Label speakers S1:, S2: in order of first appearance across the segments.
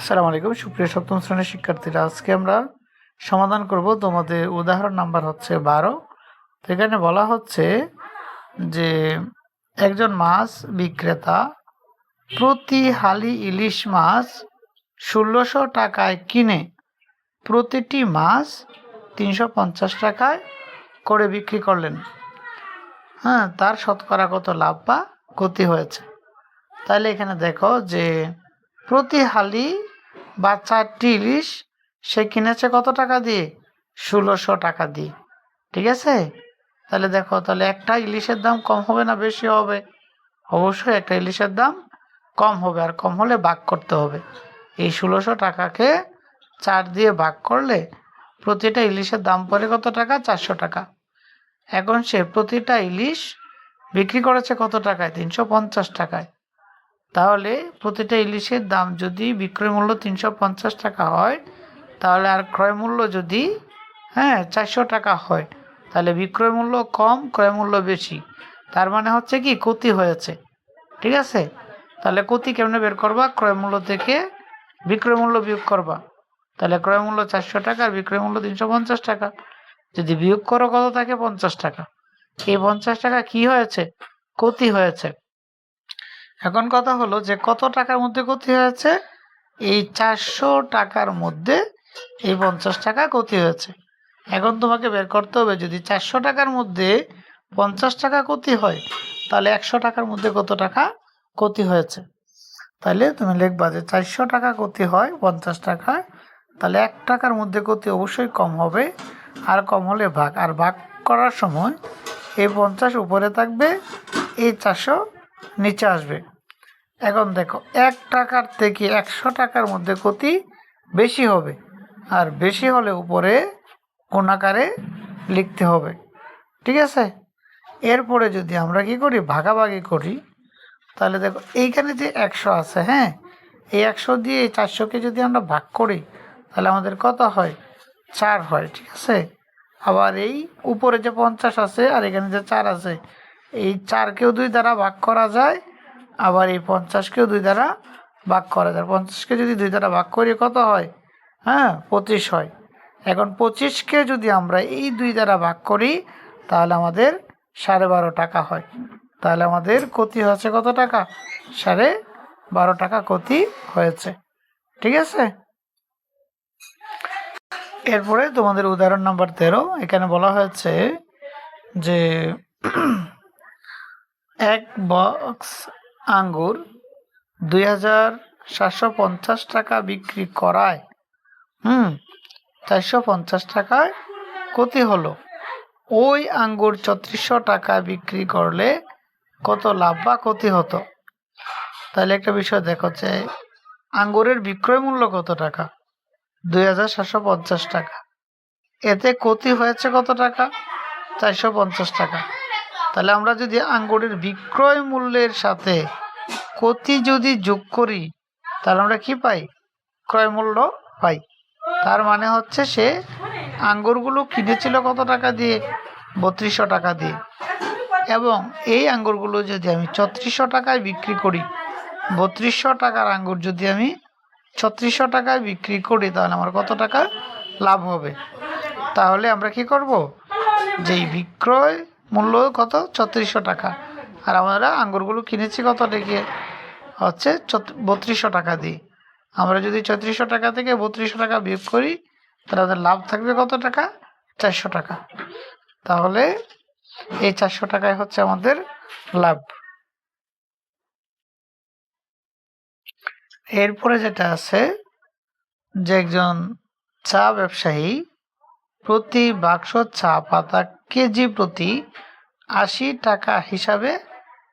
S1: আসসালামু আলাইকুম সুপ্রিয় সপ্তম শ্রেণির শিক্ষার্থীরা, আজকে আমরা সমাধান করব। তোমাদের উদাহরণ নাম্বার হচ্ছে বারো। তো এখানে বলা হচ্ছে যে একজন মাছ বিক্রেতা প্রতি হালি ইলিশ মাছ ষোলোশো টাকায় কিনে প্রতিটি মাছ তিনশো পঞ্চাশ টাকায় করে বিক্রি করলেন। হ্যাঁ তার শতকরা কত লাভ বা ক্ষতি হয়েছে? তাহলে এখানে দেখো যে প্রতি হালি বা চারটি ইলিশ সে কিনেছে কত টাকা দিয়ে? ষোলোশো টাকা দিয়ে। ঠিক আছে? তাহলে দেখো, তাহলে একটা ইলিশের দাম কম হবে না বেশি হবে? অবশ্যই একটা ইলিশের দাম কম হবে, আর কম হলে ভাগ করতে হবে। এই ষোলোশো টাকাকে চার দিয়ে ভাগ করলে প্রতিটা ইলিশের দাম পড়ে কত টাকা? চারশো টাকা। এখন সে প্রতিটা ইলিশ বিক্রি করেছে কত টাকায়? তিনশো পঞ্চাশ টাকায়। তাহলে প্রতিটা ইলিশের দাম যদি বিক্রয় মূল্য তিনশো পঞ্চাশ টাকা হয়, তাহলে আর ক্রয় মূল্য যদি হ্যাঁ চারশো টাকা হয়, তাহলে বিক্রয় মূল্য কম, ক্রয় মূল্য বেশি। তার মানে হচ্ছে কি, ক্ষতি হয়েছে। ঠিক আছে? তাহলে ক্ষতি কেমনে বের করবা? ক্রয় মূল্য থেকে বিক্রয় মূল্য বিয়োগ করবা। তাহলে ক্রয় মূল্য চারশো টাকা আর বিক্রয় মূল্য তিনশো পঞ্চাশ টাকা। যদি বিয়োগ করো, কত থাকে? পঞ্চাশ টাকা। এই পঞ্চাশ টাকা কি হয়েছে? ক্ষতি হয়েছে। এখন কথা হলো যে কত টাকার মধ্যে ক্ষতি হয়েছে? এই চারশো টাকার মধ্যে এই পঞ্চাশ টাকা ক্ষতি হয়েছে। এখন তোমাকে বের করতে হবে, যদি চারশো টাকার মধ্যে পঞ্চাশ টাকা ক্ষতি হয়, তাহলে একশো টাকার মধ্যে কত টাকা ক্ষতি হয়েছে? তাহলে তুমি লিখবা যে চারশো টাকা ক্ষতি হয় পঞ্চাশ টাকায় তাহলে এক টাকার মধ্যে ক্ষতি অবশ্যই কম হবে, আর কম হলে ভাগ। আর ভাগ করার সময় এই পঞ্চাশ উপরে থাকবে, এই চারশো নিচে আসবে। এখন দেখো, এক টাকার থেকে একশো টাকার মধ্যে ক্ষতি বেশি হবে। আর বেশি হলে উপরে কোনাকারে লিখতে হবে। ঠিক আছে? এরপরে যদি আমরা কি করি? ভাগাভাগি করি, তাহলে দেখো, এইখানে যে একশো আছে হ্যাঁ? এই একশো দিয়ে চারশোকে যদি আমরা ভাগ করি, তাহলে আমাদের কত হয়? চার হয়, ঠিক আছে? আবার এই উপরে যে পঞ্চাশ আছে, আর এখানে যে চার আছে এই চারকেও দুই দ্বারা ভাগ করা যায়, আবার এই পঞ্চাশকেও দুই দ্বারা ভাগ করা যায়। পঞ্চাশকে যদি দুই দ্বারা ভাগ করি, কত হয়? হ্যাঁ পঁচিশ হয়। এখন পঁচিশকে যদি আমরা এই দুই দ্বারা ভাগ করি, তাহলে আমাদের সাড়ে বারো টাকা হয়। তাহলে আমাদের ক্ষতি হয়েছে কত টাকা? সাড়ে বারো টাকা ক্ষতি হয়েছে। ঠিক আছে? এরপরে তোমাদের উদাহরণ নাম্বার তেরো, এখানে বলা হয়েছে যে এক বক্স আঙ্গুর দুই হাজার সাতশো পঞ্চাশ টাকা বিক্রি করায়। হুম, চারশো পঞ্চাশ টাকায় ক্ষতি হলো। ওই আঙ্গুর ছত্রিশশো টাকা বিক্রি করলে কত লাভ বা ক্ষতি হতো? তাহলে একটা বিষয় দেখো যে আঙ্গুরের বিক্রয় মূল্য কত টাকা? দুই হাজার সাতশো পঞ্চাশ টাকা। এতে ক্ষতি হয়েছে কত টাকা? চারশো পঞ্চাশ টাকা। তাহলে আমরা যদি আঙ্গুরের বিক্রয় মূল্যের সাথে ক্ষতি যদি যোগ করি, তাহলে আমরা কি পাই? ক্রয় মূল্য পাই। তার মানে হচ্ছে সে আঙ্গুরগুলো কিনেছিল কত টাকা দিয়ে? বত্রিশশো টাকা দিয়ে। এবং এই আঙ্গুরগুলো যদি আমি ছত্রিশশো টাকায় বিক্রি করি, বত্রিশশো টাকার আঙ্গুর যদি আমি ছত্রিশশো টাকায় বিক্রি করি, তাহলে আমার কত টাকা লাভ হবে? তাহলে আমরা কি করব? যেই বিক্রয় মূল্য কত? ছত্রিশশো টাকা। আর আমরা আঙ্গুরগুলো কিনেছি কত থেকে? হচ্ছে বত্রিশশো টাকা দিয়ে। আমরা যদি ছত্রিশশো টাকা থেকে বত্রিশশো টাকা বিয়োগ করি, তাহলে আমাদের লাভ থাকবে কত টাকা? চারশো টাকা। তাহলে এই চারশো টাকায় হচ্ছে আমাদের লাভ। এরপরে যেটা আছে, যে একজন চা ব্যবসায়ী প্রতি বাক্স চা পাতা কেজি প্রতি আশি টাকা হিসাবে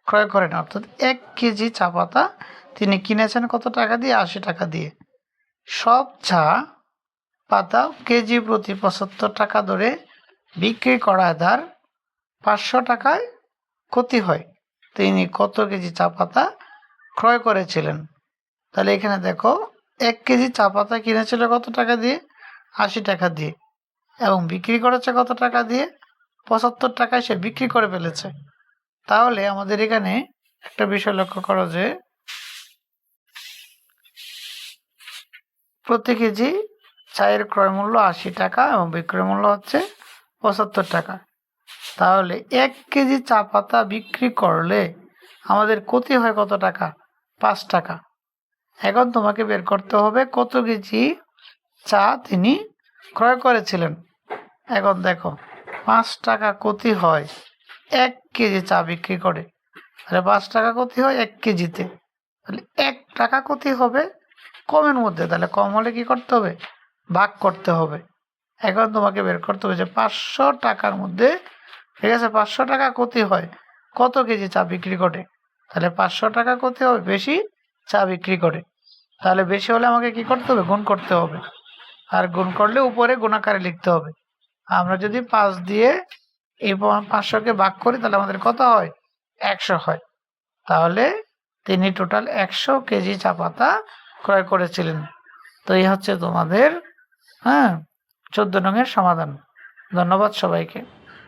S1: ক্রয় করেন। অর্থাৎ এক কেজি চা পাতা তিনি কিনেছেন কত টাকা দিয়ে? আশি টাকা দিয়ে। সব চা পাতা কেজি প্রতি পঁচাত্তর টাকা ধরে বিক্রি করা তার পাঁচশো টাকায় ক্ষতি হয়। তিনি কত কেজি চা পাতা ক্রয় করেছিলেন? তাহলে এখানে দেখো, এক কেজি চা পাতা কিনেছিল কত টাকা দিয়ে? আশি টাকা দিয়ে। এবং বিক্রি করেছে কত টাকা দিয়ে? পঁচাত্তর টাকায় সে বিক্রি করে ফেলেছে। তাহলে আমাদের এখানে একটা বিষয় লক্ষ্য করো যে, প্রতি কেজি চায়ের ক্রয় মূল্য আশি টাকা এবং বিক্রয় মূল্য হচ্ছে পঁচাত্তর টাকা। তাহলে এক কেজি চা পাতা বিক্রি করলে আমাদের ক্ষতি হয় কত টাকা? পাঁচ টাকা। এখন তোমাকে বের করতে হবে কত কেজি চা তিনি ক্রয় করেছিলেন। এখন দেখো, পাঁচ টাকা ক্ষতি হয় এক কেজি চা বিক্রি করে। তাহলে পাঁচ টাকা ক্ষতি হয় এক কেজিতে। তাহলে এক টাকা ক্ষতি হবে কমের মধ্যে। তাহলে কম হলে কি করতে হবে? ভাগ করতে হবে। এখন তোমাকে বের করতে হবে যে পাঁচশো টাকার মধ্যে, ঠিক আছে, পাঁচশো টাকা ক্ষতি হয় কত কেজি চা বিক্রি করে? তাহলে পাঁচশো টাকা ক্ষতি হবে বেশি চা বিক্রি করে। তাহলে বেশি হলে আমাকে কি করতে হবে? গুণ করতে হবে। আর গুণ করলে উপরে গুণাকারে লিখতে হবে। আমরা যদি পাঁচ দিয়ে এই পাঁচশোকে ভাগ করি, তাহলে আমাদের কত হয়? একশো হয়। তাহলে তিনি টোটাল একশো কেজি চা পাতা ক্রয় করেছিলেন। তো এই হচ্ছে তোমাদের হ্যাঁ চোদ্দ রঙের সমাধান। ধন্যবাদ সবাইকে।